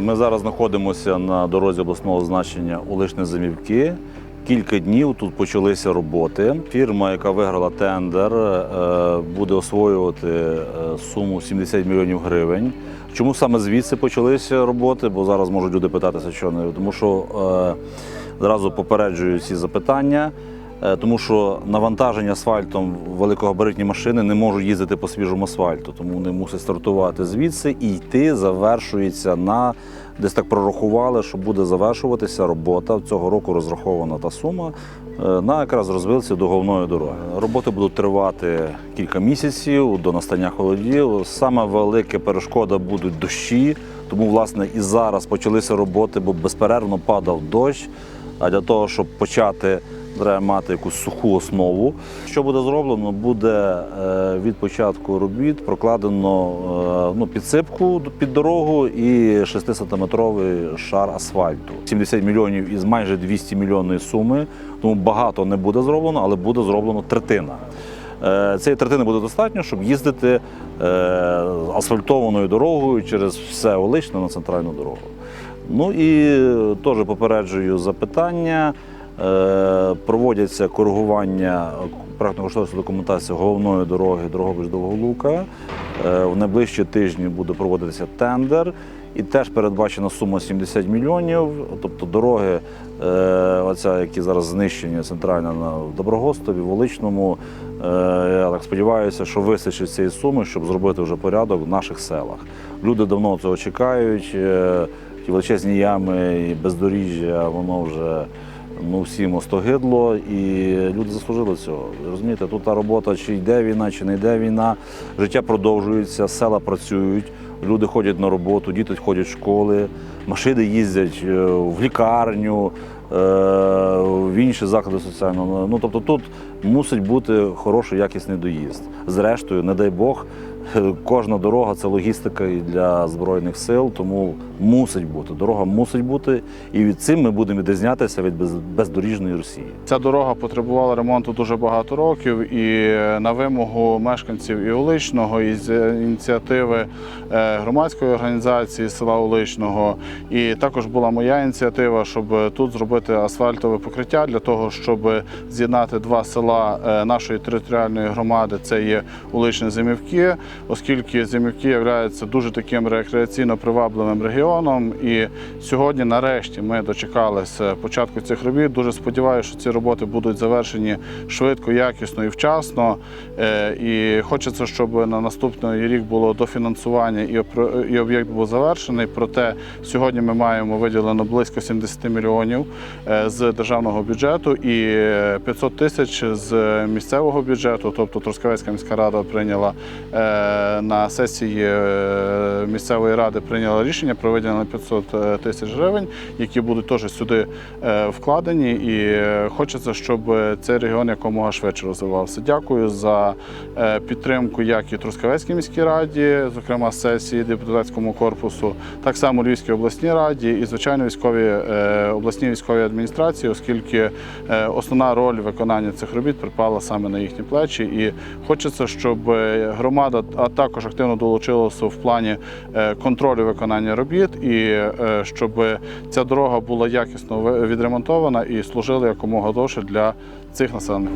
Ми зараз знаходимося на дорозі обласного значення Улишне Замівки. Кілька днів тут почалися роботи. Фірма, яка виграла тендер, е, буде освоювати е, суму 70 мільйонів гривень. Чому саме звідси почалися роботи? Бо зараз можуть люди питатися, що не тому, що е, зразу попереджую ці запитання. Е, Тому що навантаження асфальтом великогабаритні машини не можуть їздити по свіжому асфальту, тому вони мусять стартувати звідси і йти, завершується на десь так прорахували, що буде завершуватися робота. Цього року розрахована та сума е, на якраз розвилці до головної дороги. Роботи будуть тривати кілька місяців до настання холодів. Саме велика перешкода будуть дощі, тому власне і зараз почалися роботи, бо безперервно падав дощ. А для того, щоб почати треба мати якусь суху основу. Що буде зроблено? Буде е, від початку робіт прокладено е, ну, підсипку під дорогу і 6-сантиметровий шар асфальту. 70 мільйонів із майже 200 мільйонної суми, тому багато не буде зроблено, але буде зроблено третина. Е, Цієї третини буде достатньо, щоб їздити асфальтованою дорогою через все Оличне на центральну дорогу. Ну і теж попереджую запитання. Е, Проводяться коригування проектно-кошторисної документації головної дороги Дрогобич Довголука. Е, В найближчі тижні буде проводитися тендер. І теж передбачена сума 70 мільйонів. Тобто дороги, е, оця, які зараз знищені центральна на Доброгостові, Воличному. Я так сподіваюся, що вистачить цієї суми, щоб зробити вже порядок в наших селах. Люди давно цього чекають. Ті величезні ями і бездоріжжя, воно вже ну, всім остогидло, і люди заслужили цього. Розумієте, тут та робота, чи йде війна, чи не йде війна, життя продовжується, села працюють, люди ходять на роботу, діти ходять в школи, машини їздять е, в лікарню, е, в інші заклади соціального. Ну тобто тут мусить бути хороший якісний доїзд. Зрештою, не дай Бог. Кожна дорога це логістика і для збройних сил, тому мусить бути. Дорога мусить бути, і від цим ми будемо відрізнятися від бездоріжної Росії. Ця дорога потребувала ремонту дуже багато років, і на вимогу мешканців і Уличного, і з ініціативи е, громадської організації села Уличного. І також була моя ініціатива, щоб тут зробити асфальтове покриття для того, щоб з'єднати два села е, нашої територіальної громади. Це є Уличне Зимівки, оскільки Зимівки являються дуже таким рекреаційно привабливим регіоном. І сьогодні, нарешті, ми дочекалися початку цих робіт. Дуже сподіваюся, що ці роботи будуть завершені швидко, якісно і вчасно. Е, І хочеться, щоб на наступний рік було дофінансування і об'єкт був завершений. Проте сьогодні ми маємо виділено близько 70 мільйонів е, з державного бюджету і 500 тисяч з місцевого бюджету. Тобто Трускавецька міська рада прийняла е, на сесії е, місцевої ради прийняла рішення про виділення 500 тисяч гривень, які будуть теж сюди е, вкладені. І е, хочеться, щоб цей регіон якомога швидше розвивався. Дякую за е, підтримку як і Трускавецькій міській раді, зокрема сесії депутатському корпусу, так само Львівській обласній раді і звичайно військові е, обласній військовій адміністрації, оскільки е, основна роль виконання цих робіт припала саме на їхні плечі. І хочеться, щоб е, громада, а також активно долучилося в плані е, контролю виконання робіт, і е, щоб ця дорога була якісно відремонтована і служила якомога довше для цих населених.